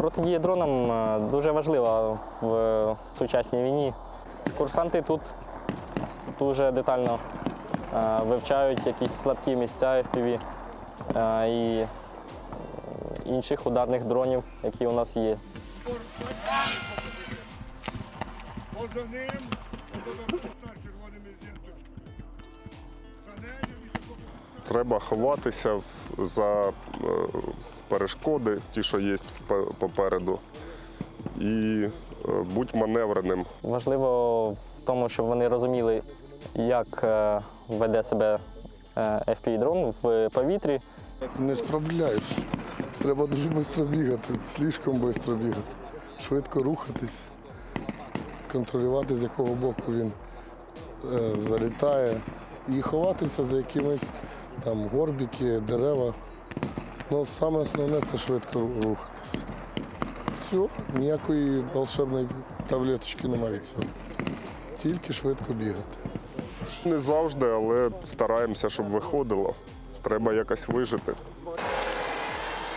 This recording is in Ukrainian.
Протидія дронам е, дуже важлива в е, сучасній війні. Курсанти тут дуже детально е, вивчають якісь слабкі місця FPV і інших ударних дронів, які у нас є. Поза ним, Треба ховатися за е, перешкоди, ті, що є попереду, і е, будь маневреним. Важливо в тому, щоб вони розуміли, як е, веде себе FPV-дрон в повітрі. Не справляюсь. Треба дуже швидко бігати, слишком швидко бігати. Швидко рухатись, контролювати, з якого боку він е, залітає. І ховатися за якимись там горбіки, дерева. Ну, саме основне це швидко рухатися. Все, ніякої волшебної таблеточки немає від цього. Тільки швидко бігати. Не завжди, але стараємося, щоб виходило. Треба якось вижити.